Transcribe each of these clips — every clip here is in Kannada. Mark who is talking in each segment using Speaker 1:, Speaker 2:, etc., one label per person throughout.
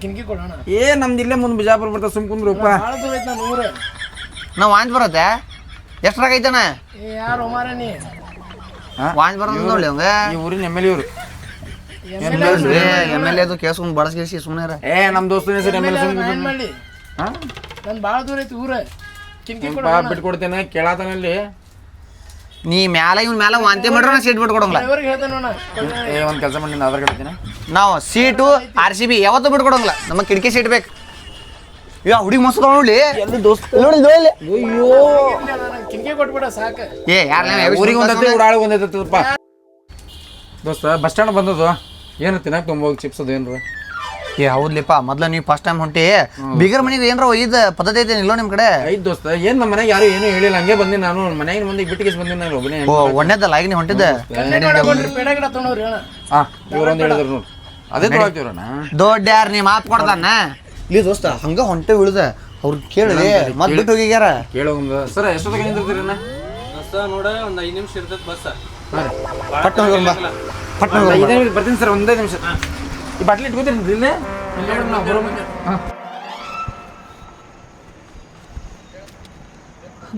Speaker 1: ಕಿನ್ಕಿ ಕೊಡೋಣ
Speaker 2: ಏ ನಮ್ದು ಇಲ್ಲೇ ಮುಂದೆ ಬಿಜಾಪುರ ಬರ್ತಾ ಸುಮ್ ಕುಂದ್ರಪ್ಪ
Speaker 1: ಭಾಳ ದೂರ ಐತೆ ನಾನು ಊರ
Speaker 3: ನಾವು ವಾಂಜ್ ಬರತ್ತೆ? ಎಷ್ಟ್ರಾಗ ಐತಣ್ಣ?
Speaker 1: ಏ ಯಾರು ಒಮಾರ ನೀ?
Speaker 3: ವಾಂಜ್ ಬರೋದು ನೋಡಿ ಅವಂಗ
Speaker 2: ಈ ಊರಿನ ಎಂ ಎಲ್ ಇವ್ರು
Speaker 3: ಎಂ ಎಲ್ ಎದು ಕೇಸ್ಕೊಂಡ್ ಬಡಸ್ಗಿಸಿ ಸುಮ್ಮನೆ
Speaker 2: ಏ ನಮ್ಮ ದೋಸ್ತನ ಹೆಸರು ಎಂ ಎಲ್ ಎ
Speaker 1: ಏನು ಮಾಡಲಿ
Speaker 2: ಹಾ?
Speaker 1: ನನ್ ಭಾಳ ದೂರ ಐತಿ ಊರ. ಕಿನ್ಕಿ ಕೊಡ
Speaker 2: ಬಿಟ್ಕೊಡ್ತೇನೆ ಕೇಳಾತನಲ್ಲಿ
Speaker 3: ನೀ ಮ್ಯಾಲ ಇವ್ನ ಮ್ಯಾಲ ವಾಂತಿ ಮಾಡ್ರ ನಾ ಸೀಟ್ ಬಿಟ್ಕೊಡಂಗಿಲ್ಲ.
Speaker 1: ಡ್ರೈವರ್ಗೆ ಹೇಳ್ತಾನೆ ನೋಡ
Speaker 2: ಏ ಒಂದು ಕೆಲಸ ಮಾಡಿ ನಿನ್ನ ಆಧಾರ್ ಕಾರ್ಡ್.
Speaker 3: ನಾವು ಸೀಟು ಆರ್ ಸಿ ಬಿ ಯಾವತ್ತೂ ಬಿಟ್ಕೊಡಂಗಿಲ್ಲ. ನಮ್ಮ ಕಿಟಕಿ ಸೀಟ್ ಬೇಕು. ಯಾ ಹುಡುಗಿ ಮಸ್ತ್ ನೋಡ್ಲಿ ನೋಡಿ
Speaker 2: ಎಲ್ಲಿ ದೋಸ್ತ?
Speaker 3: ನೋಡಿ ನೋಡಿ
Speaker 2: ಅಯ್ಯೋ.
Speaker 1: ನಂಗೆ ಕೊಟ್ಬಿಡ ಸಾಕು.
Speaker 3: ಏ ಯಾರ
Speaker 2: ಊರಿಗೆ ಒಂದತ್ತೆ ಊರಾಳಿಗೆ ಒಂದೈತಪ್ಪ ದೋಸ್ತ ಬಸ್ ಸ್ಟ್ಯಾಂಡ್ ಬಂದದು. ಏನು ತಿನ್ನಕ್ ತುಂಬ ಚಿಪ್ಸ್ ಅದು ಏನ್ರ?
Speaker 3: ಏ ಹೌದ್ಲಿಪ್ಪ. ಮೊದ್ಲ ನೀವು ಫಸ್ಟ್ ಟೈಮ್ ಹೊಂಟಿ. ಬಿಗರ್ ಮನೆಗೆ ಏನ್ರ ಒಯ್ದ ಪದ್ಧತಿ ಐತೆ ಇಲ್ಲೋ ನಿಮ್ ಕಡೆ?
Speaker 2: ಐದು ದೋಸ್ತ. ಏನ್ ನಮ್ಮ ಮನೆಗೆ ಯಾರು ಏನು ಹೇಳಿಲ್ಲ. ಹಂಗೆ ಬಂದಿನಿ ನಾನು. ಮನೆಗೆ ಮುಂದೆ ಬಿಟ್ಟಿಗೆ ಬಂದಿನಿ ನಾನು. ಒಬ್ಬನೇ
Speaker 3: ಓ ಒಣ್ಣೆದಲ್ಲ ಈಗ ನೀವು ಹೊಂಟಿದ್ದೆ.
Speaker 2: ಹಾ ಇವ್ರೊಂದು ಹೇಳಿದ್ರು ನೋಡಿ. ಅದೇ ತೊಗೊಳ್ತೀವ್ರಣ್ಣ
Speaker 3: ದೊಡ್ಡ ಯಾರು ನೀ ಮಾತು ಕೊಡ್ತಾನ ಇಲ್ಲಿ ದೋಸ್ತ. ಹಂಗ ಹೊಂಟೆ ಉಳಿದ ಅವ್ರು ಕೇಳಿ ಮತ್ತೆ ಬಿಟ್ಟು ಹೋಗಿಗ್ಯಾರ?
Speaker 2: ಕೇಳೋ ಒಂದು ಸರ್ ಎಷ್ಟೊತ್ತಿಗೆ ನಿಂತಿರ್ತೀರಣ್ಣ
Speaker 4: ಬಸ್ ನೋಡ ಒಂದ್ ಐದು ನಿಮಿಷ ಇರ್ತೈತಿ ಬಸ್.
Speaker 3: ಪಟ್ಟ ಹೋಗೋಣ ಬಾ. ಪಟ್ಟ
Speaker 2: ಬರ್ತೀನಿ ಸರ್ ಒಂದೇ ನಿಮಿಷ. ಈ ಬಾಟ್ಲಿ ಇಟ್ಕೋತೀರಿ ಇಲ್ಲೇ?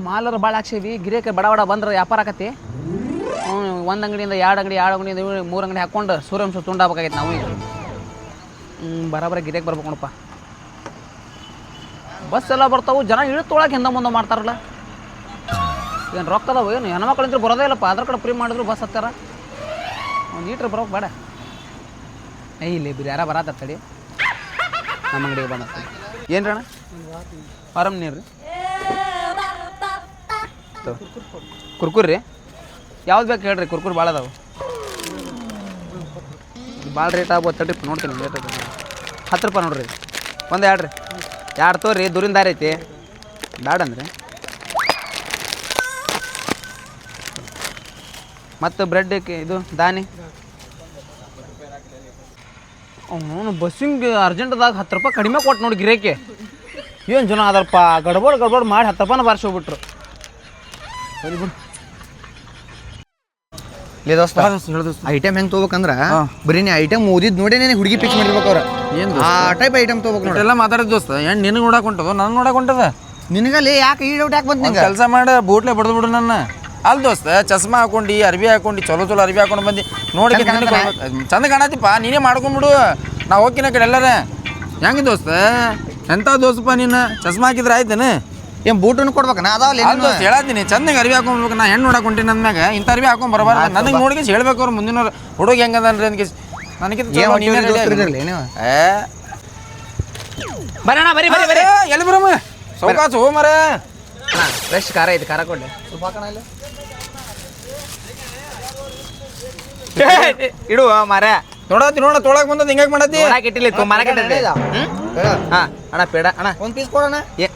Speaker 5: ಮಾಲರ ಭಾಳ ಹಾಕ್ಸೀವಿ ಗಿರೇಕ ಬಡ ಬಡ ಬಂದ್ರೆ ವ್ಯಾಪಾರ ಆಕತಿ. ಒಂದು ಅಂಗಡಿಯಿಂದ ಎರಡು ಅಂಗಡಿ ಎರಡು ಅಂಗಡಿಯಿಂದ ಮೂರು ಅಂಗಡಿ ಹಾಕ್ಕೊಂಡು ಸೂರ್ಯವಂಶ ತುಂಡಾಗಬೇಕಾಗೈತೆ ನಾವು ಈಗ. ಹ್ಞೂ ಬರಾಬರ ಗಿರೇಕ್ ಬರ್ಬೇಕು ನೋಡಪ್ಪ. ಬಸ್ ಎಲ್ಲ ಬರ್ತಾವು ಜನ ಇಳಿತೊಳಗೆ ಹಿಂದೆ ಮುಂದೆ ಮಾಡ್ತಾರಲ್ಲ. ಏನು ರೊಕ್ಕ ಅದಾವು ಏನು ಹೆಣ್ಮಕ್ಳಿಂದ್ರೆ ಬರೋದೇ ಇಲ್ಲಪ್ಪ. ಅದ್ರ ಕಡೆ ಫ್ರೀ ಮಾಡಿದ್ರು ಬಸ್ ಹತ್ತಾರ. ಒಂದು ಲೀಟ್ರ್ ಬರೋಕೆ ಬೇಡ. ಏ, ಇಲ್ಲಿ ಇಬ್ಬರು ಯಾರ ಬರತ್ತ ತಡಿ ನಮ್ಮ ಅಂಗಡಿಗೆ ಬಂದ ಏನು ರೀ ಅಣ್ಣ? ಆರಾಮ್ ನೀರು ರೀ ಕುರ್ಕುರಿ ರೀ ಯಾವ್ದು ಬೇಕು ಹೇಳ್ರಿ, ಕುರ್ಕುರ್ ಭಾಳ ಅದಾವೆ. ಭಾಳ ರೇಟ್ ಆಗ್ಬೋದು ತಡಿ ನೋಡ್ತೀನಿ ರೇಟ್ ಹತ್ತು ರೂಪಾಯಿ ನೋಡ್ರಿ. ಒಂದು ಎರಡು ರೀ. ಎರಡು ತೋರಿ, ದೂರಿಂದ ದಾರಿ ಐತಿ. ಬ್ಯಾಡ ಅಂದ್ರೆ. ಮತ್ತು ಬ್ರೆಡ್ ಇದು ದಾನಿ? ಅವನು ಬಸ್ಸಿಂಗ್ ಅರ್ಜೆಂಟ್ದಾಗ ಹತ್ತು ರೂಪಾಯಿ ಕಡಿಮೆ ಕೊಟ್ಟು ನೋಡಿ ಗಿರೇಕೆ. ಏನು ಜನ ಅದಪ್ಪ ಗಡ್ಬಡ್ ಗಡ್ಬಡ್ ಮಾಡಿ ಹತ್ತು ರೂಪಾಯಿನ ಬಾರಿಸಿ ಹೋಗ್ಬಿಟ್ರು ಸರಿ ಬಿಡು.
Speaker 3: ಲೇ ದೋಸ್ತ
Speaker 2: ಹಾಂ ದೋಸ್ತ
Speaker 3: ಐಟಮ್ ಹೆಂಗ್ ತಗೋಬೇಕಂದ್ರ? ಬರೀ ನೀ ಐಟಮ್ ಓದಿದ್ ನೋಡಿ ನೀನು ಹುಡುಗಿ ಫಿಕ್ಸ್ ಮಾಡಿರ್ಬೇಕು ಅವ್ರ.
Speaker 2: ಏನು
Speaker 3: ಆ ಟೈಪ್ ಐಟಮ್ ತಗೋಬೇಕು ನೋಡಿ.
Speaker 2: ಎಲ್ಲ ಮಾತಾಡಿದ ದೋಸ್ತ. ಏನು ನಿನಗೆ ನೋಡಕ್ ಹೊಂಟದ? ನನ್ ನೋಡಕ್ ಹೊಂಟದ?
Speaker 3: ನಿನಗಲ್ಲಿ ಯಾಕೆ ಈ ಡೌಟ್ ಯಾಕೆ ಬಂತು ನಿಂಗೆ?
Speaker 2: ಕೆಲಸ ಮಾಡ ಬೋಟ್ಲೆ ಬಡ್ದು ಬಿಡು ನನ್ನ. ಅಲ್ಲಿ ದೋಸ್ತ ಚಸ್ಮಾ ಹಾಕೊಂಡು ಅರ್ಬಿ ಹಾಕೊಂಡು ಚಲೋ ಚಲೋ ಅರ್ಬಿ ಹಾಕೊಂಡು ಬಂದು. ನೋಡಿ
Speaker 3: ಚಂದ
Speaker 2: ಕಾಣತಿಪ್ಪ ನೀನೇ ಮಾಡ್ಕೊಂಡ್ಬಿಡು ನಾ ಹೋಗಿನ ಕಡೆ ಎಲ್ಲರ. ಹೆಂಗೆ ದೋಸ್ತ? ಎಂಥ ದೋಸ್ತಪ್ಪ ನೀನು? ಚಸ್ಮಾ ಹಾಕಿದ್ರೆ ಆಯ್ತೇನೆ?
Speaker 3: ಏನ್ ಬೂಟನ್ನು ಕೊಡ್ಬೇಕನ ಅದಾವಲ್ಲ
Speaker 2: ಅಲ್ಲಿ ದೋಸ್ತ ಹೇಳತ್ತೀನಿ ಅರ್ವಿ ಹಾಕೊಂಡ್ಬೇಕು ನಾ ಹೆಣ್ಣು ನೋಡಕ್ ಹೊಂಟೀನಿ ಅಂದ್ಮ್ಯಾಗ ಇಂಥ ಅರ್ಬಿ ಹಾಕೊಂಡು ಬರಬಾರ ನನಗೆ ನೋಡಿ ಹೇಳ್ಬೇಕು ಅವ್ರು ಮುಂದಿನವ್ರು. ಹುಡುಗ ಹೆಂಗದನ್ರಿ ಅಂತ ನನಗೆ ಏ.
Speaker 5: ಬರೋಣ ಬರೀ ಬರೀ ಬರೀ.
Speaker 2: ಎಲ್ಲಿ ಬರಮ್ಮ ಸೌಕಾಸು ಹೋ ಮರ
Speaker 5: ಫ್ರೆಶ್ ಖಾರ ಐತಿ ಖಾರ ಕೊಡ್ಲಿ. ಇಡು ಮಾರ
Speaker 2: ನೋಡತ್ತಿ ನೋಡ ತೊಳಕ್ ಬಂದದ ಹಿಂಗಾಗಿ ಮಾಡತ್ತಿ.
Speaker 5: ಇಟ್ಟಿಲ್ಲ ಇತ್ತು ಮರ ಕೆಟ್ಟಿದ್ದೆ. ಹಾ ಅಣ್ಣ ಪೇಡ ಅಣ್ಣ.
Speaker 3: ಒಂದ್ ಪೀಸ್ ಕೊಡೋಣ
Speaker 5: ಏ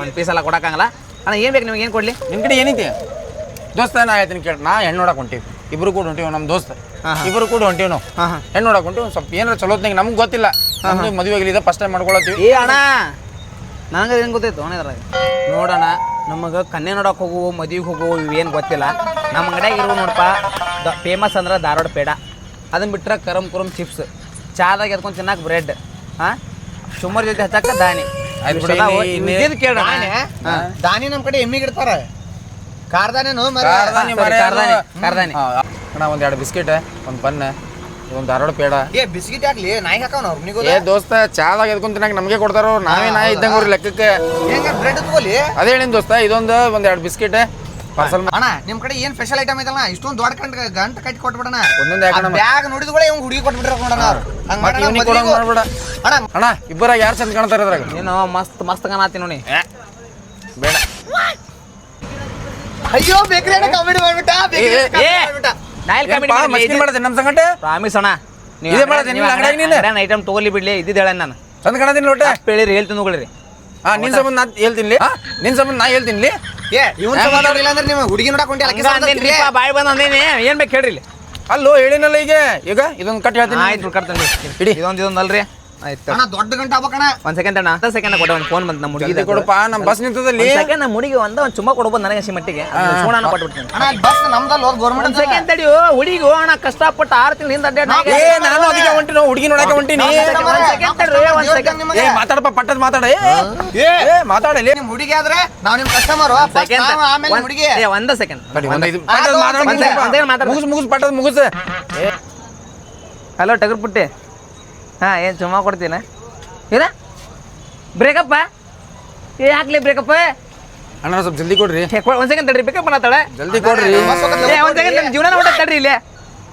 Speaker 5: ಒಂದು ಪೀಸ್ ಎಲ್ಲ ಕೊಡಕ್ಕಾಗಲ್ಲ. ಅಣ್ಣ ಏನ್ ಬೇಕು ನಿಮ್ಗೆ ಏನು ಕೊಡ್ಲಿ?
Speaker 2: ನಿಮ್ಮ ಕಡೆ ಏನೈತಿ ದೋಸ್ತ ನಾ ಹೇಳ್ತೀನಿ ಕೇಳಿ. ನಾ ಹೆಣ್ಣು ನೋಡಕ್ ಹೊಂಟೀವಿ. ಇಬ್ರು ಕೂಡ ಹೊಂಟೀವಿ ನಮ್ಮ ದೋಸ್ತ. ಇಬ್ರು ಕೂಡ ಹೊಂಟೀವಿ ನಾವು. ಹೆಣ್ಣು ನೋಡಕ್ ಹೊಂಟೀವಿ ಸ್ವಲ್ಪ ಏನಾರ ಚಲೋತ್ನಾಗ ನಮ್ಗೆ ಗೊತ್ತಿಲ್ಲ. ಮದುವೆ ಆಗಲಿದೆ ಫಸ್ಟ್ ಟೈಮ್ ಮಾಡ್ಕೊಳತ್ತೀವಿ.
Speaker 5: ಏ ಅಣ್ಣ. ನನಗೆ ಏನು ಗೊತ್ತೈತು ಅಣ್ಣ ಇದ್ರಾಗ? ನೋಡೋಣ ನಮಗೆ ಕನ್ನೆ ನೋಡಕ್ಕೆ ಹೋಗುವು ಮದುವೆಗೆ ಹೋಗುವು ಇವೇನು ಗೊತ್ತಿಲ್ಲ. ನಮ್ಮ ಅಂಗಡಿಯಾಗ ಇರೋ ನೋಡಪ್ಪ ದ ಫೇಮಸ್ ಅಂದ್ರೆ ಧಾರವಾಡ ಪೇಡ. ಅದನ್ನು ಬಿಟ್ರೆ ಕರಮ್ ಕುರಮ್ ಚಿಪ್ಸ್ ಚಾದಾಗ ಎದ್ಕೊಂಡು ತಿನ್ನಕ್ಕೆ ಬ್ರೆಡ್ ಹಾಂ ಸುಮಾರು ಜೊತೆ ಹಚ್ಚಕ್ಕೆ ದಾನಿ ಕೇಳ
Speaker 3: ದಾನಿ ನಮ್ಮ ಕಡೆ ಎಮ್ಮಿಗೆ ಇಡ್ತಾರೆ.
Speaker 2: ಕಾರ್ದಾನಿ
Speaker 5: ಕಾರ್ದಾನಿ,
Speaker 2: ಅದು. ಹಾ, ಅಣ್ಣ ಒಂದ್ ಎರಡು ಬಿಸ್ಕೆಟ್ ಒಂದು ಪನ್ನ. ಒಂದ್ ಧಾರವಾಡ ಪೇಡ.
Speaker 3: ಏ ಬಿಸ್ಕಿಟ್ ಹಾಕ್ಲಿ ನಾಯಿ ಹಾಕವನ ಅವ್ರು ನಿಗೋದ
Speaker 2: ಏ ದೋಸ್ತ ಚಾದಾಗ ಎದ್ಕೊಂತ ನಂಗೆ ನಮಗೆ ಕೊಡ್ತಾರೋ? ನಾವೇ ನಾಯಿ ಇದ್ದಂಗ ಅವ್ರ ಲೆಕ್ಕಕ್ಕೆ.
Speaker 3: ಹೆಂಗ ಬ್ರೆಡ್ ತಗೋಲಿ?
Speaker 2: ಅದೇ ಹೇಳಿನ ದೋಸ್ತ ಇದೊಂದು ಒಂದ್ ಎರಡು ಬಿಸ್ಕಿಟ್ ಪಾರ್ಸಲ್
Speaker 3: ಅಣ್ಣ ನಿಮ್ ಕಡೆ ಏನ್ ಸ್ಪೆಷಲ್ ಐಟಮ್ ಐತಲ್ಲ ಇಷ್ಟೊಂದು ದೊಡ್ಡ ಕಂಡ ಗಂಟ ಕಟ್ಟಿ ಕೊಟ್ಬಿಡಣ.
Speaker 2: ಒಂದೊಂದ್ ಯಾಕಣ್ಣ
Speaker 3: ಬ್ಯಾಗ್ ನೋಡಿದ ಕೂಡ ಇವ್ ಹುಡುಗಿ ಕೊಟ್ಬಿಟ್ರ ನೋಡಣ ಅವ್ರು. ಹಂಗ್
Speaker 2: ಮತ್ತೆ ಇವ್ನಿಗೆ ಕೊಡಂಗ್ ಮಾಡ್ಬೇಡ.
Speaker 3: ಅಣ್ಣ
Speaker 2: ಅಣ್ಣ ಇಬ್ಬರಾಗ ಯಾರು ಚಂದ ಕಾಣ್ತಾರ ಅದ್ರಾಗ
Speaker 5: ನೀನು ಮಸ್ತ್ ಮಸ್ತ್ ಕಾಣತ್ತಿ ನೋಡಿ.
Speaker 2: ಬೇಡ.
Speaker 3: ಅಯ್ಯೋ ಬೇಕ್ರಿ ಅಣ್ಣ ಕಾಮಿಡಿ ಮಾಡ್ಬಿಟ್ಟ ಬೇಕ್ರಿ
Speaker 2: ಏ,
Speaker 3: comedy
Speaker 5: ಏ.
Speaker 3: ಮಾಡ್ಬಿಟ್ಟ.
Speaker 5: ನಾಯಿಲ್
Speaker 2: ಏನಪ್ಪಾ,
Speaker 5: ಕಮಿಟಿ
Speaker 2: ಮಸ್ಕಿನ್ ಮಾಡ್ದೆ ನಮ್ ಸಂಗಟ?
Speaker 5: ಪ್ರಾಮಿಸ್ ಅಣ್ಣ.
Speaker 2: ಇದೇ ಮಾಡೋದು ನಿನ್ನ ಅಂಗಡ್ಯಾಗ ನೀನು?
Speaker 5: ಐಟಮ್ ತಗೊಲಿ ಬಿಡ್ಲಿ ಇದ್ದಿದ್ದು ಹೇಳ ನಾನು.
Speaker 2: ಚಂದ ಕಾಣತೀನಿ ಲೋಟ.
Speaker 5: ಹೇಳಿರಿ ಹೇಳ್ತೀನಿ ತಗೊಳ್ರಿ
Speaker 2: ಹಾ ನಿನ್ ಸಂಬಂಧ ನಾ ಹೇಳ್ತೀನಿ. ನಿನ್ ಸಂಬಂಧ ನಾ ಹೇಳ್ತೀನಿ.
Speaker 3: ಏ ಇವನ್ ಸಂಬಂಧ ಇಲ್ಲ ಅಂದ್ರೆ ನೀವು ಹುಡುಗಿ ನೋಡಕ್
Speaker 5: ಬಾಯ್ ಬಂದ್ ಅಂದೇನಿ. ಏನ್ ಬೇಕು ಹೇಳ್ರಿ
Speaker 2: ಅಲ್ಲೋ ಹೇಳಿನಲ್ಲ ಈಗ ಈಗ ಇದೊಂದು ಕಟ್ ಹೇಳ್ತೀನಿ.
Speaker 5: ಆಯ್ತು ಕಟ್ತೀನಿ
Speaker 2: ಇಡಿ.
Speaker 5: ಇದೊಂದು ಇದೊಂದು ಅಲ್ರಿ. ಆಯ್ತು.
Speaker 3: ಅಣ್ಣ ದೊಡ್ಡ ಗಂಟೆ ಆಗ್ಬೇಕಣ್ಣ
Speaker 5: ಒಂದ್ ಸೆಕೆಂಡ್ ಅಣ್ಣ ಹತ್ತ ಸೆಕೆಂಡ್ ಕೊಡ ಒಂದು ಫೋನ್ ಬಂತು ನಮ್ಮ ಮುಡಿಗೆ
Speaker 2: ಕೊಡಪ್ಪ ನಮ್ಮ ಬಸ್ ನಿಂತದಲ್ಲಿ?
Speaker 5: ಸೆಕೆಂಡ್ ನಮ್ಮ ಹುಡುಗಿ ಒಂದ ಒಂದು ಚುಮ್ಮ ಕೊಡ್ಬೋದು ನನಗೆ ಹಸಿ ಮಟ್ಟಿಗೆ. ಸೋಣ ಕೊಟ್ಬಿಡ್ತೀನಿ.
Speaker 3: ಅಣ್ಣ ಬಸ್ ನಮ್ದಲ್ಲ ಹೋದ್ ಗೌರ್ಮೆಂಟ್
Speaker 5: ಸೆಕೆಂಡ್ ತಡಿಯೋ ಹುಡುಗಿ ಅಣ್ಣ ಕಷ್ಟಪಟ್ಟು ಆರು ತಿಂಗಳು ಹಿಂದೆ ಅಡ್ಡಾಡಿ
Speaker 2: ಏ ನಾನು ಅದಕ್ಕೆ ಹೊಂಟಿನ ಹುಡುಗಿ ನೋಡಕ್ಕೆ ಹೊಂಟಿನಿ?
Speaker 5: ಒಂದ್ ಸೆಕೆಂಡ್ ತಡ್ರಿ ಒಂದ್ ಸೆಕೆಂಡ್
Speaker 2: ಏ ಮಾತಾಡಪ್ಪ ಪಟ್ಟದ ಮಾತಾಡ. ಏ ಏ ಮಾತಾಡಲಿ
Speaker 3: ನಿಮ್ ಹುಡುಗಿ ಆದ್ರೆ ನಾವ್ ನಿಮ್ ಕಸ್ಟಮರ್ ಆಮೇಲೆ ಹುಡುಗಿ.
Speaker 5: ಏ ಒಂದ ಸೆಕೆಂಡ್
Speaker 2: ತಡಿ, ಒಂದ್ ಐದು ಪಟ್ಟದ್ ಮಾತಾಡ
Speaker 5: ಒಂದ್ ಸೆಕೆಂಡ್, ಮಾತಾಡು.
Speaker 2: ಮುಗಿಸ್ ಮುಗಿಸ್ ಪಟ್ಟದ್ ಮುಗಿಸ್.
Speaker 5: ಹಲೋ ಟಗರ್ ಪುಟ್ಟಿ. ಹಾ ಏನು ಚುಮ್ಮ ಕೊಡ್ತೀನ? ಏನ ಬ್ರೇಕಪ್ಪ ಏ ಹಾಕ್ಲಿ ಬ್ರೇಕಪ್ಪ
Speaker 2: ಅಣ್ಣ ಸ್ವಲ್ಪ ಜಲ್ದಿ ಕೊಡ್ರಿ.
Speaker 5: ಒಂದ್ ಸೆಕೆಂಡ್ ತಡ್ರಿ ಬ್ರೇಕಪ್ ತಡ.
Speaker 2: ಜಲ್ದಿ ಕೊಡ್ರಿ.
Speaker 5: ಏ ಒಂದ್ ಸೆಕೆಂಡ್ ನನ್ನ ಜೀವನ ಹೊಟ್ಟೆ ತಡ್ರಿ ಇಲ್ಲಿ.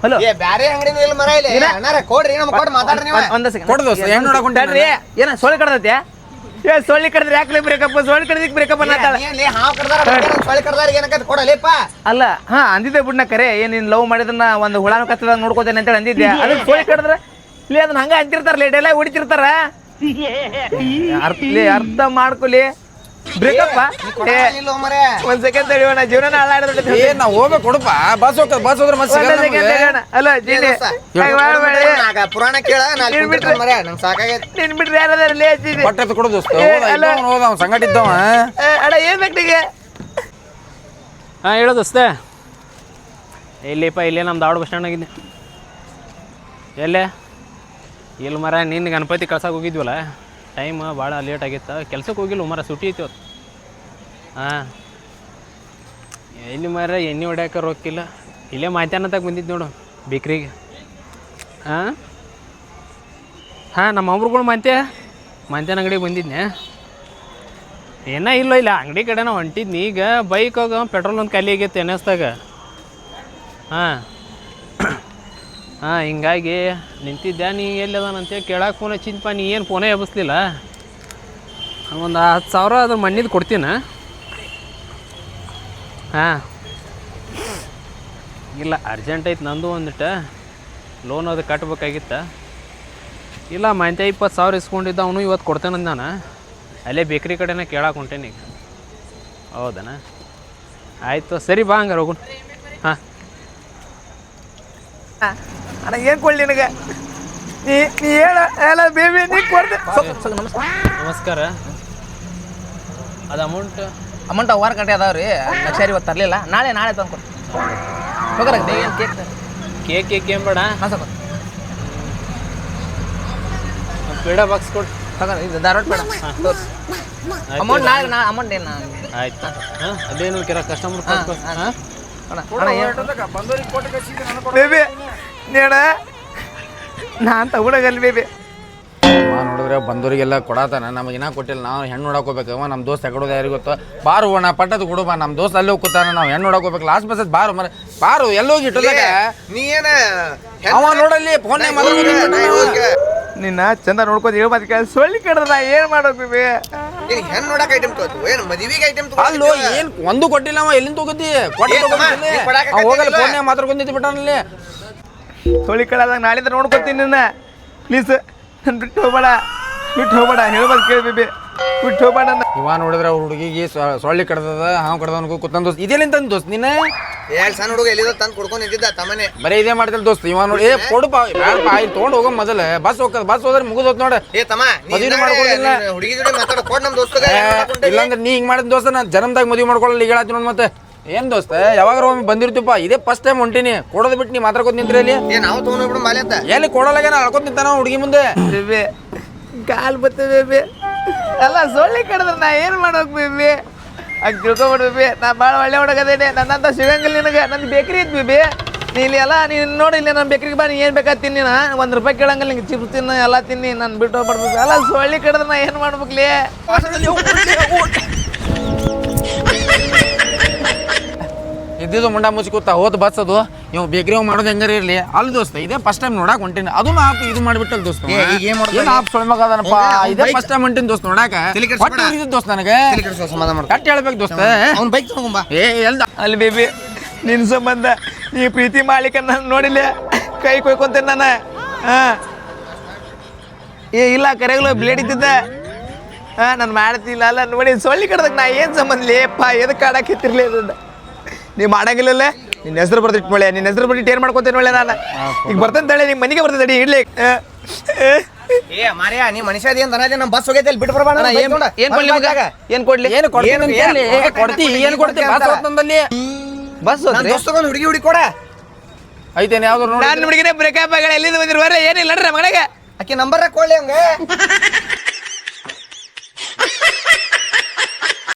Speaker 5: ಹಲೋ
Speaker 3: ಏ ಬ್ಯಾರೆ ಅಂಗಡಿ ಇಲ್ಲ ಮರ ಇಲ್ಲಿ. ಅಣ್ಣಾರ ಕೊಡ್ರಿ ನಮ್ಗೆ ಕೊಡ್ ಮಾತಾಡ್ರಿ ನೀವು.
Speaker 5: ಒಂದ ಸೆಕೆಂಡ್
Speaker 2: ಕೊಡು ದೋಸ್ತ, ಹೆಣ್ಣ್ ನೋಡಕ್
Speaker 5: ತಡ್ರಿ ಏನ ಸೋಳಿ ಕಡ್ದೈತೆ ಏ ಸೋಳಿ ಕಡ್ದ್ರೆ ಯಾಕ್ಲಿ ಬ್ರೇಕಪ್ಪ ಸೋಳಿ ಕಡ್ದಿಕ್ ಬ್ರೇಕಪ್ ಅನ್ನತ್ತಾಳೆ
Speaker 3: ಏನ್ಲಿ ಹಾವ್ ಕಡ್ದಾರ ಸೊಳ್ಳೆ ಕಡ್ದಾರ ಏನಕ್ಕ ಕೊಡಲೇಪ್ಪ
Speaker 5: ಅಲ್ಲ ಹಾ ಅಂದಿದ್ದೆ ಬಿಡ್ನ ಕರೆ. ಏನ್ ನೀನ್ ಲವ್ ಮಾಡಿದನ್ನ ಒಂದು ಹುಳಾನು ಕತ್ತದ ನೋಡ್ಕೋತೇನೆ ಅಂತೇಳಿ ಅಂದಿದ್ದೆ ಅದಕ್ಕೆ ಸೋಳಿ ಕಡಿದ್ರೆ? ಲೇ ಅದನ್ನ ಹಂಗ ಅಂತಿರ್ತಾರ ಡೈಲಾಗ್ ಹೊಡಿತಿರ್ತಾರ ಅರ್ಥ ಲೇ, ಅರ್ಥ ಮಾಡ್ಕೊಲಿ ಬ್ರೇಕಪ್ಪ. ಏ
Speaker 3: ಇಲ್ಲ ಮರ
Speaker 5: ಒಂದ್ ಸೆಕೆಂಡ್ ತಡಿಯೋಣ ಜೀವನ
Speaker 2: ಏ ಹೋಗ್ಬೇಕು ಕೊಡಪ್ಪ. ಬಸ್ ಹೋಗ್ತದ ಬಸ್ ಹೋದ್ರೆ ಮತ್ತೆ ಸಿಗಲ್ಲ
Speaker 5: ಸೆಕೆಂಡ್
Speaker 2: ನಮ್ಗೆ.
Speaker 5: ತಡಿಯೋಣ ಅಲ್ಲ ಜೀನಿ ಹಂಗ್
Speaker 3: ಪುರಾಣ ಕೇಳ ನಾಲ್ಕು
Speaker 5: ಬಿಟ್ರೆ?
Speaker 3: ಮರ ನಂಗೆ ಸಾಕಾಗೈತಿ.
Speaker 5: ನೀನ್ ಬಿಟ್ರೆ ಯಾರದಾರ ಲೇ ಜೀನಿ.
Speaker 2: ಪಟ್ಟದ ಕೊಡು ದೋಸ್ತ
Speaker 5: ಏ,
Speaker 2: ಹೋದ
Speaker 5: ಅಲ್ಲ.
Speaker 2: ಇದ್ದವ ಹೋದ ಅವ್ನ್ ಸಂಗಟ ಇದ್ದವ
Speaker 5: ಏ, ಅಣ್ಣ ಏನ್ ಬೇಕು ಹಾ
Speaker 4: ಹಾಂ ಹೇಳು ದೋಸ್ತೆ. ಇಲ್ಲಿಪ್ಪ ಇಲ್ಲೇ ನಮ್ಮ ದಾವಡ್ ಬಸ್ ಸ್ಟ್ಯಾಂಡ್ ಎಲ್ಲೇ? ಇಲ್ಲಿ ಮರ, ನಿನ್ನ ಗಣಪತಿ ಕಳ್ಸಕ್ಕೆ ಹೋಗಿದ್ವಲ್ಲ? ಟೈಮ್ ಭಾಳ ಲೇಟ್ ಆಗಿತ್ತು. ಕೆಲ್ಸಕ್ಕೆ ಹೋಗಿಲ್ಲ ಮರ, ಸುಟಿ ಅವತ್ತು ಹಾಂ. ಎಲ್ಲಿ ಮರ, ಎಣ್ಣೆ ಹೊಡ್ಯಾಕ ರೊಕ್ಕಿಲ್ಲ. ಇಲ್ಲೇ ಮಾತ್ಯಾನದಾಗ ಬಂದಿದ್ದು ನೋಡು, ಬೇಕ್ರಿಗೆ. ಹಾಂ? ಹಾಂ, ನಮ್ಮ ಅವ್ರುಗಳು ಮಂತ್ಯ? ಮಂತ್ಯನ ಅಂಗಡಿಗೆ ಬಂದಿದ್ನೆ? ಏನ ಇಲ್ಲ ಇಲ್ಲ, ಅಂಗಡಿ ಕಡೆನ ಹೊಂಟಿದ್ನಿ. ಈಗ ಬೈಕಾಗ ಪೆಟ್ರೋಲ್ ಒಂದು ಖಾಲಿ ಆಗೈತೆ ಎನ್ಎಸ್ದಾಗ ಹಾಂ. ಹಾಂ, ಹಿಂಗಾಗಿ ನಿಂತಿದ್ದೆ ನೀ ಎಲ್ಲದಾನಂತ ಕೇಳಕ್ಕೆ ಫೋನ್ ಹಚ್ಚಿದ್ಪ ನೀ ಏನು ಫೋನೇ ಎಬ್ಬಿಸ್ಲಿಲ್ಲ? ಒಂದು ಹತ್ತು ಸಾವಿರ ಅದ್ರ ಮಣ್ಣಿದು ಕೊಡ್ತೀನಿ? ಹಾಂ. ಇಲ್ಲ ಅರ್ಜೆಂಟ್ ಐತೆ ನಂದು ಒಂದಿಟ್ಟು ಲೋನ್ ಅದು ಕಟ್ಬೇಕಾಗಿತ್ತ. ಇಲ್ಲ ಮಂತೆ ಇಪ್ಪತ್ತು ಸಾವಿರ ಇಸ್ಕೊಂಡಿದ್ದ, ಅವನು ಇವತ್ತು ಕೊಡ್ತೇನೆ ನಾನು ಅಲ್ಲೇ ಬೇಕ್ರಿ ಕಡೆನೇ ಕೇಳಕ್ಕೆ ಹೊಂಟೇನಿ ಈಗ. ಹೌದನ? ಆಯಿತು, ಸರಿ ಬಾ ಹಂಗಾರೆ ಹೋಗೋಣ ಹಾಂ.
Speaker 5: ಅಣ್ಣ ಏನ್ ಕೊಡ್ಲಿ ನಿನಗೆ? ನೀ ನೀ ಹೇಳ ಎಲ್ಲ ಬೇಬಿ ನೀ ಕೊಡ್ದೆ.
Speaker 4: ನಮಸ್ಕಾರ. ಅದು ಅಮೌಂಟ್
Speaker 5: ಅಮೌಂಟ್ ವಾರ ಗಂಟೆ ಅದಾವ ರೀ ಲಕ್ಷಾರಿ ಇವತ್ತು ತರಲಿಲ್ಲ. ನಾಳೆ ನಾಳೆ ತಂದು ಕೊಡ್ತೀನಿ ಹೋಗ್ರ ಏನು ಕೇಕ್
Speaker 4: ಕೇಕ್ ಕೇಕ್ ಏನು ಬೇಡ?
Speaker 5: ಹಾಂ
Speaker 4: ಒಂದ್ ಪೇಡ ಬಾಕ್ಸ್ ಕೊಡು.
Speaker 5: ತಗೋ ಇದು ಧಾರವಾಡ ಬೇಡ ತೋರ್ಸಿ. ಅಮೌಂಟ್ ನಾಳೆ ನಾ ಅಮೌಂಟ್ ಏನು
Speaker 4: ಆಯ್ತು. ಹಾಂ ಅದೇನು ಕೆಲ ಕಸ್ಟಮರ್
Speaker 5: ಬೇಬಿ ನೀಡ. ನಾನ್ ತಗೊಳಗಲ್ ಬೇಬಿ.
Speaker 2: ಅವ ನೋಡಿದ್ರೆ ಬಂದವರಿಗೆಲ್ಲ ಕೊಡತಾನ. ನಮಗೆ ಇನ್ನ ಕೊಟ್ಟಿಲ್ಲ. ನಾವು ಹೆಣ್ಣು ನೋಡಕ್ ಹೋಗ್ಬೇಕು ಅವ ನಮ್ಮ ದೋಸ್ತ ಎಕಡೋದು ಯಾರಿಗೆ ಗೊತ್ತೋ? ಬಾರು ಅಣ್ಣ ಪಟ್ಟದ ಕೊಡು ಬಾ. ನಮ್ಮ ದೋಸ್ತ ಅಲ್ಲಿ ಹೋಗ್ತಾನ ನಾವು ಹೆಣ್ಣು ನೋಡಕ್ ಹೋಗ್ಬೇಕು ಲಾಸ್ಟ್ ಬಸ್ ಬಾರು ಮರ ಬಾರು ಎಲ್ಲೋಗಿ ಇಟ್ಟದಾಗ
Speaker 3: ನೀ ಏನ
Speaker 2: ಅವ ನೋಡಲ್ಲಿ ಫೋನ್
Speaker 5: ನಿನ್ನ ಚಂದ ನೋಡ್ಕೊಂಡು ಹೇಳ ಮತ್ತೆ ಕೇಳಿ ಸೊಳ್ಳಿ ಕಡ್ದ ಏನ್ ಮಾಡೋಕ್ ಬೇಬಿ?
Speaker 3: ನೀನ್ ಹೆಣ್ ನೋಡಕ್ ಐಟಮ್ ತಗೋತು ಏನ್ ಮದುವೆಗೆ ಐಟಮ್
Speaker 2: ಅಲ್ಲೋ ಏನು ಒಂದು ಕೊಟ್ಟಿಲ್ಲ ಅವ. ಎಲ್ಲಿಂದ ತಗೋತಿ ಕೊಟ್ಟ ಹೋಗಲ್ಲ? ಫೋನ್ ಮಾತಾಡ್ಕೊಂಡಿದ್ದು ಬಿಟ್ಟಾನಲ್ಲಿ
Speaker 5: ಸೊಳ್ಳಿ ಕಡದಾಗ ನಾಳಿಂದ ನೋಡ್ಕೊತೀನಿ ನಿನ್ನ. ಪ್ಲೀಸ್ ನನ್ ಬಿಟ್ಟು ಹೋಗ್ಬೇಡ. ಬಿಟ್ಟು ಹೋಗ್ಬೇಡ. ಹೇಳ್ಬೋದು ಕೇಳಿ ಬೇಬಿ. ಬಿಟ್ಟು ಹೋಗ್ಬೇಡ ನನ್ನ.
Speaker 2: ಇವ ನೋಡಿದ್ರೆ ಅವ್ರ ಹುಡುಗಿಗೆ ಸೊಳ್ಳಿ ಕಡ್ದದ ಹಾವು ಕಡ್ದವನ್ಗೂ ಕೂತಂದ್ ದೋಸ್ತ್. ಇದೆಲ್ಲಿಂದ ತಂದ್ ದೋಸ್ತ ನಿನ್ನ
Speaker 3: ಎರಡ್ ಸಣ್ಣ ಹುಡುಗ ಎಲ್ಲಿದ ತಂದು ಕೊಡ್ಕೊಂಡು ನಿಂತಿದ್ದ ತಮ್ಮನೆ
Speaker 2: ಬರೀ ಇದೇ ಮಾಡ್ತಿಲ್ಲ ದೋಸ್ತ. ಇವ ನೋಡಿ ಏ ಕೊಡುಪ ಬ್ಯಾಡಪ್ಪ ಇಲ್ಲಿ ತೊಗೊಂಡು ಹೋಗೋ ಮೊದಲ. ಬಸ್ ಹೋಗ್ತದ ಬಸ್ ಹೋದ್ರೆ ಮುಗಿದೋತ್ ನೋಡ.
Speaker 3: ಏ ತಮ್ಮ
Speaker 2: ಮದುವೆ ಮಾಡ್ಕೊಳ್ಳಿಲ್ಲ
Speaker 3: ಹುಡುಗಿ ಜೊತೆ ಮಾತಾಡ ಕೊಡ್ ನಮ್ಮ ದೋಸ್ತಗ.
Speaker 2: ಇಲ್ಲಾಂದ್ರೆ ನೀ ಹಿಂಗ್ ಮಾಡಿದ ದೋಸ್ತ ನಾನು ಜನ್ಮದಾಗ ಮದುವೆ ಮಾಡ್ಕೊಳ್ಳಲ್ಲ ಈಗ ಹೇಳತ್ತೀನಿ ನೋಡ್ ಮತ್ತೆ. ಏನ್ ದೋಸ್ತ ಯಾವಾಗ ಒಮ್ಮೆ ಬಂದಿರ್ತೀಪ ಇದೇ ಫಸ್ಟ್ ಟೈಮ್ ಹೊಂಟಿನಿ. ಕೊಡೋದ್ ಬಿಟ್ಟು ನೀ ಮಾತಾಡ್ಕೊತ ನಿಂತ್ರಿ ಅಲ್ಲಿ
Speaker 3: ಏ ನಾವು ತಗೊಂಡ್ ಬಿಡು ಮಾಲೆ ಅಂತ
Speaker 2: ಎಲ್ಲಿ ಕೊಡಲಾಗ ಅಳ್ಕೊತ ನಿಂತಾನ ಹುಡುಗಿ ಮುಂದೆ.
Speaker 5: ಬೇಬಿ ಕಾಲ್ ಬತ್ತೆ ಬೇಬಿ. ಅಲ್ಲ ಸೊಳ್ಳೆ ಕಡಿದ್ರೆ ನಾ ಏನು ಮಾಡೋಕ್ ಬೇಬಿ? ಹಂಗೆ ತಿಳ್ಕೊಬಿಡು ಬೇಬಿ. ನಾ ಭಾಳ ಒಳ್ಳೆ ಹುಡುಗದೇನೆ. ನನ್ನಂತ ಸಿಗಂಗಿಲ್ಲ ನಿನಗೆ ನನ್ನ ಬೇಕ್ರಿ ಇತ್ತು ಬೇಬಿ. ನೀ ಇಲ್ಲಿ ಎಲ್ಲ ನೀನು ನೋಡಿ ಇಲ್ಲಿ ನನ್ನ ಬೇಕ್ರಿಗೆ ಬಾ ನೀ ಏನು ಬೇಕಾ ತಿನ್ನಿ ನಾ ಒಂದು ರೂಪಾಯಿ ಕೇಳಂಗಿಲ್ಲ ನಿಂಗೆ ಚಿಪ್ಸ್ ತಿನ್ನು ಎಲ್ಲ ತಿನ್ನಿ ನಾನು ಬಿಟ್ಟು ಹೋಗ್ಬಾರ್ದು. ಎಲ್ಲ ಸೊಳ್ಳೆ ಕಡಿದ್ರೆ ನಾ ಏನು ಮಾಡ್ಬೇಕ್ಲಿ?
Speaker 2: ಇದ್ದಿದ್ದು ಮುಂಡ ಮುಚ್ಕೋತ ಹೋದ್ ಬಸ್ ಅದು ಇವ್ ಬೇಕ್ರಿ ಅವ್ ಮಾಡೋದು ಹೆಂಗಾರ ಇರ್ಲಿ. ಅಲ್ಲಿ ದೋಸ್ತ ಇದೇ ಫಸ್ಟ್ ಟೈಮ್ ನೋಡಕ್ ಹೊಂಟಿನಿ. ಅದು ಆಪ್ ಇದು ಮಾಡ್ಬಿಟ್ಟಲ್ ದೋಸ್ತ
Speaker 3: ಏ, ಈಗ ಏನ್ ಮಾಡ್ತಾನೆ?
Speaker 2: ಆಪ್
Speaker 3: ಅವ್ನ್
Speaker 2: ಇದೇ ಫಸ್ಟ್ ಟೈಮ್ ಹೊಂಟಿನ ದೋಸ್ತ ನೋಡಾಕ.
Speaker 3: ತಲೆ ಕೆಡ್ಸ್ಬೇಡ.
Speaker 2: ಹೊಟ್ಟೆ ಉರಿದಿತ್ತು ದೋಸ್ತ ನನಗೆ.
Speaker 3: ಸಮಾಧಾನ.
Speaker 2: ಕಟ್ ಹೇಳ್ಬೇಕು ದೋಸ್ತ.
Speaker 3: ಅವ್ನ್ ಬೈಕ್ ತಗೊಂಬಾ
Speaker 2: ಏ ಎಲ್ದ?
Speaker 5: ಅಲ್ಲಿ ಬೇಬಿ ನಿನ್ನ ಸಂಬಂಧ ನೀ ಪ್ರೀತಿ ಮಾಡ್ಲಿಕ್ಕೆ ನಾನು ನೋಡಿಲ್ಲ. ಕೈ ಕೊಯ್ಕೊಂತೇನೆ ನಾನು? ಹಾಂ? ಏ ಇಲ್ಲ ಕರೆಗಳು ಬ್ಲೇಡ್ ಇದ್ದಿದ್ದೆ. ಹಾಂ ನಾನು ಮಾಡ್ತಿಲ್ಲ. ಅಲ್ಲ ನೋಡಿ ಸೊಳ್ಳಿ ಕಡ್ದಕ್ಕೆ ನಾ ಏನು ಸಂಬಂಧ ಲೇಪ ಎದಕ್ಕೆ ಆಡಕ್ಕೆ ಇತ್ತಿರ್ಲಿ ಅದನ್ನ? ನೀ ಮಾಡಂಗಿಲ್ಲ ನಿನ್ನ ಹೆಸರು ಬರ್ದಿಟ್ಟು ಮಳೆ ನಿನ್ನ ಹೆಸರು ಬರ್ದಿಟ್ಟು ಏನು ಮಾಡ್ಕೊತೀನಿ ಮಳೆ ನಾನು? ಈಗ ಬರ್ತಂತ ಹೇಳಿ ನಿಮ್ಮ ಮನೆಗೆ ಬರ್ತದೆ ಅಡಿ ಇಡ್ಲಿ.
Speaker 3: ಏ ಮಾರ್ಯಾ ನೀ ಮನುಷ್ಯ ಅದಿ ಅಂತ ಅನ್ನೋದೇ ನಮ್ಮ ಬಸ್ ಹೋಗೈತೆ ಬಿಟ್ಟು
Speaker 5: ಅಣ್ಣ, ಏನ್ ಏನ್ ಕೊಡ್ಲಿ ಏನು ಏನ್ ಕೊಡ್ಲಿ?
Speaker 2: ಏನು ಕೊಡ್ತೀನಿ
Speaker 3: ಏನು-
Speaker 2: ಕೊಡ್ತಿ ಏನು ಕೊಡ್ತಿ? ಬಸ್ ಹೋಗ್ತಂದಲ್ಲಿ
Speaker 5: ಬಸ್
Speaker 3: ನನ್ನ ದೋಸ್ತಗೊಂದು ಹುಡುಗಿ ಹುಡುಗಿ ಕೊಡ.
Speaker 2: ಐತೇನೆ ಯಾವ್ದು ನೋಡಿ.
Speaker 5: ನಾನು ಹುಡುಗಿನೇ ಬ್ರೇಕಪ್ ಆಗ ಎಲ್ಲಿಂದ ಬಂದಿರುವಾರ ಏನಿಲ್ಲ ನಡ್ರಿ ಮನೆಗೆ
Speaker 3: ಆಕಿ ನಂಬರ್ ಕೊಡ್ಲಿ ಹಂಗ.